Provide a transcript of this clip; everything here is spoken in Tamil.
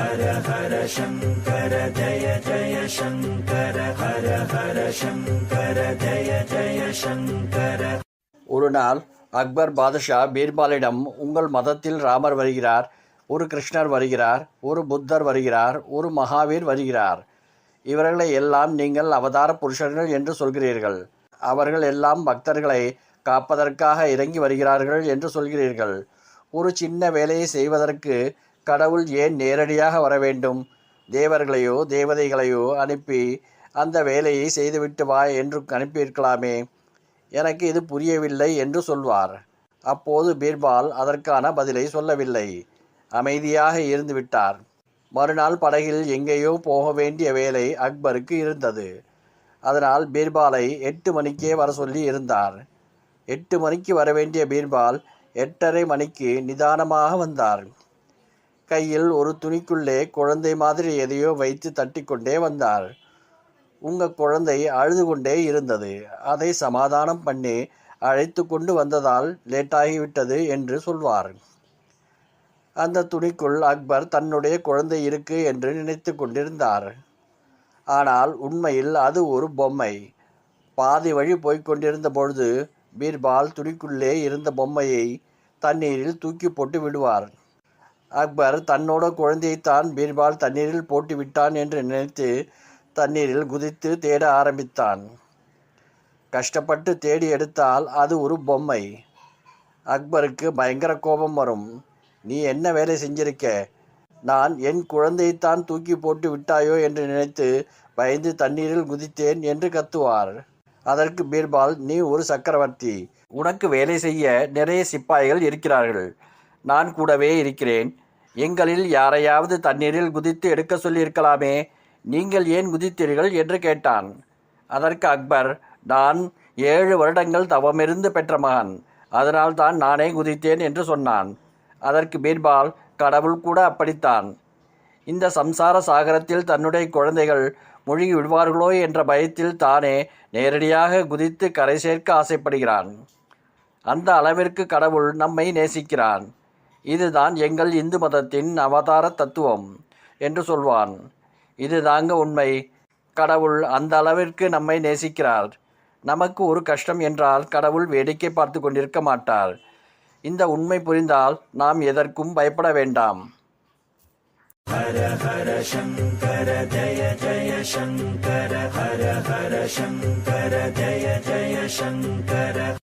ஹர ஹர சங்கர ஜய ஜய சங்கர ஹர ஹர சங்கர ஜய ஜய சங்கர. ஒரு நாள் அக்பர் பாதுஷா பீர்பாலிடம் உங்கள் மதத்தில் ராமர் வருகிறார் ஒரு கிருஷ்ணர் வருகிறார் ஒரு புத்தர் வருகிறார் ஒரு மகாவீர் வருகிறார். இவர்களை எல்லாம் நீங்கள் அவதார புருஷர்கள் என்று சொல்கிறீர்கள். அவர்கள் எல்லாம் பக்தர்களை காப்பதற்காக இறங்கி வருகிறார்கள் என்று சொல்கிறீர்கள். ஒரு சின்ன வேலையை செய்வதற்கு கடவுள் ஏன் நேரடியாக வர வேண்டும்? தேவர்களையோ தேவதைகளையோ அனுப்பி அந்த வேலையை செய்துவிட்டு வா என்று அனுப்பியிருக்கலாமே. எனக்கு இது புரியவில்லை என்று சொல்வார். அப்போது பீர்பால் அதற்கான பதிலை சொல்லவில்லை. அமைதியாக இருந்து விட்டார். மறுநாள் படகில் எங்கேயோ போக வேண்டிய வேலை அக்பருக்கு இருந்தது. அதனால் பீர்பாலை எட்டு மணிக்கே வர சொல்லி இருந்தார். எட்டு மணிக்கு வர வேண்டிய பீர்பால் எட்டரை மணிக்கு நிதானமாக வந்தார். கையில் ஒரு துணிக்குள்ளே குழந்தை மாதிரி எதையோ வைத்து தட்டிக்கொண்டே வந்தார். உங்கள் குழந்தை அழுது கொண்டே இருந்தது. அதை சமாதானம் பண்ணி அழைத்து கொண்டு வந்ததால் லேட்டாகிவிட்டது என்று சொல்வார். அந்த துணிக்குள் அக்பர் தன்னுடைய குழந்தை இருக்கு என்று நினைத்து கொண்டிருந்தார். ஆனால் உண்மையில் அது ஒரு பொம்மை. பாதி வழி போய்கொண்டிருந்த பொழுது பீர்பால் துணிக்குள்ளே இருந்த பொம்மையை தண்ணீரில் தூக்கி போட்டு விடுவார். அக்பர் தன்னோட குழந்தையைத்தான் பீர்பால் தண்ணீரில் போட்டு விட்டான் என்று நினைத்து தண்ணீரில் குதித்து தேட ஆரம்பித்தான். கஷ்டப்பட்டு தேடி எடுத்தால் அது ஒரு பொம்மை. அக்பருக்கு பயங்கர கோபம் வரும். நீ என்ன வேலை செஞ்சிருக்க? நான் என் குழந்தையைத்தான் தூக்கி போட்டு விட்டாயோ? என்று நினைத்து பயந்து தண்ணீரில் குதித்தேன் என்று கத்துவார். அதற்கு பீர்பால் நீ ஒரு சக்கரவர்த்தி. உனக்கு வேலை செய்ய நிறைய சிப்பாய்கள் இருக்கிறார்கள். நான் கூடவே இருக்கிறேன். எங்களில் யாரையாவது தண்ணீரில் குதித்து எடுக்க சொல்லியிருக்கலாமே. நீங்கள் ஏன் குதித்தீர்கள்? என்று கேட்டான். அதற்கு அக்பர் நான் ஏழு வருடங்கள் தவமிருந்து பெற்ற மகன். அதனால் தான் நானே குதித்தேன் என்று சொன்னான். அதற்கு பீர்பால் கடவுள் கூட அப்படித்தான். இந்த சம்சார சாகரத்தில் தன்னுடைய குழந்தைகள் மூழ்கி விடுவார்களோ என்ற பயத்தில் தானே நேரடியாக குதித்து கரை சேர்க்க ஆசைப்படுகிறான். அந்த அளவிற்கு கடவுள் நம்மை நேசிக்கிறான். இதுதான் எங்கள் இந்து மதத்தின் அவதார தத்துவம் என்று சொல்வான். இது தாங்க உண்மை. கடவுள் அந்த அளவிற்கு நம்மை நேசிக்கிறார். நமக்கு ஒரு கஷ்டம் என்றால் கடவுள் வேடிக்கை பார்த்து கொண்டிருக்க மாட்டார். இந்த உண்மை புரிந்தால் நாம் எதற்கும் பயப்பட வேண்டாம். ஹர ஹர சங்கர ஜய ஜய சங்கர ஹர ஹர சங்கர ஜய ஜய சங்கர